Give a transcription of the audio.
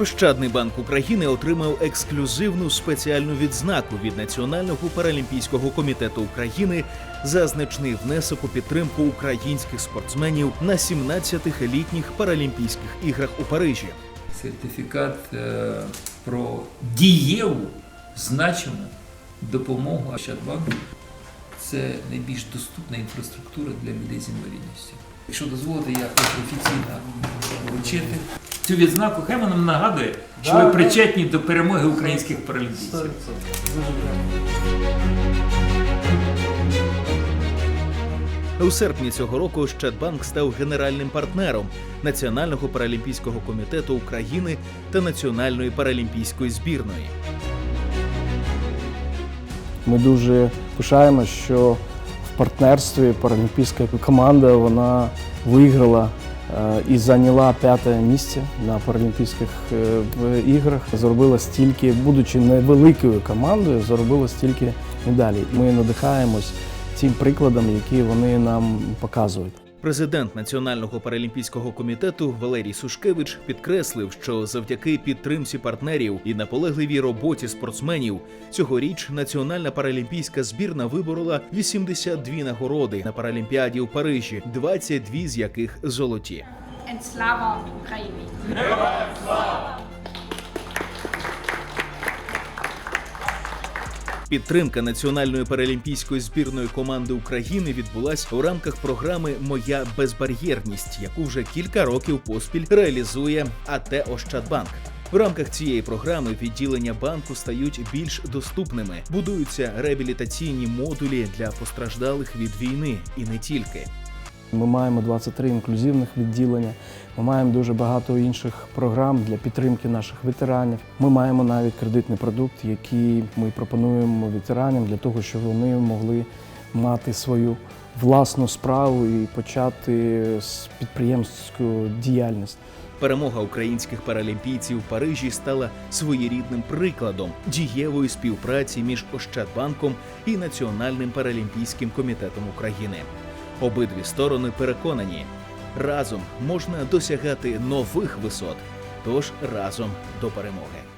Ощадний банк України отримав ексклюзивну спеціальну відзнаку від Національного паралімпійського комітету України за значний внесок у підтримку українських спортсменів на 17-х літніх паралімпійських іграх у Парижі. сертифікат е, про дієву значиму допомогу Ощадбанку. Це найбільш доступна інфраструктура для людей з інвалідністю. Якщо дозволите, я хочу офіційно вручити цю відзнаку. Хай вона нам нагадує, що ви причетні до перемоги українських паралімпійців. У серпні цього року Ощадбанк став генеральним партнером Національного паралімпійського комітету України та Національної паралімпійської збірної. Ми дуже пишаємося, що в партнерстві паралімпійська команда вона виграла і зайняла п'яте місце на Паралімпійських е, іграх. Заробила стільки, будучи невеликою командою, заробила стільки медалей. Ми надихаємось цим прикладом, які вони нам показують. Президент Національного паралімпійського комітету Валерій Сушкевич підкреслив, що завдяки підтримці партнерів і наполегливій роботі спортсменів цьогоріч Національна паралімпійська збірна виборола 82 нагороди на Паралімпіаді у Парижі, 22 з яких золоті. and Slava Ukraini. Підтримка національної паралімпійської збірної команди України відбулась у рамках програми Моя безбар'єрність, яку вже кілька років поспіль реалізує АТ Ощадбанк. В рамках цієї програми відділення банку стають більш доступними, будуються реабілітаційні модулі для постраждалих від війни і не тільки. Ми маємо 23 інклюзивних відділення. Ми маємо дуже багато інших програм для підтримки наших ветеранів. Ми маємо навіть кредитний продукт, який ми пропонуємо ветеранам для того, щоб вони могли мати свою власну справу і почати з підприємницької діяльності. Перемога українських паралімпійців в Парижі стала своєрідним прикладом дієвої співпраці між Ощадбанком і Національним паралімпійським комітетом України. Обидві сторони переконані, разом можна досягати нових висот, тож разом до перемоги.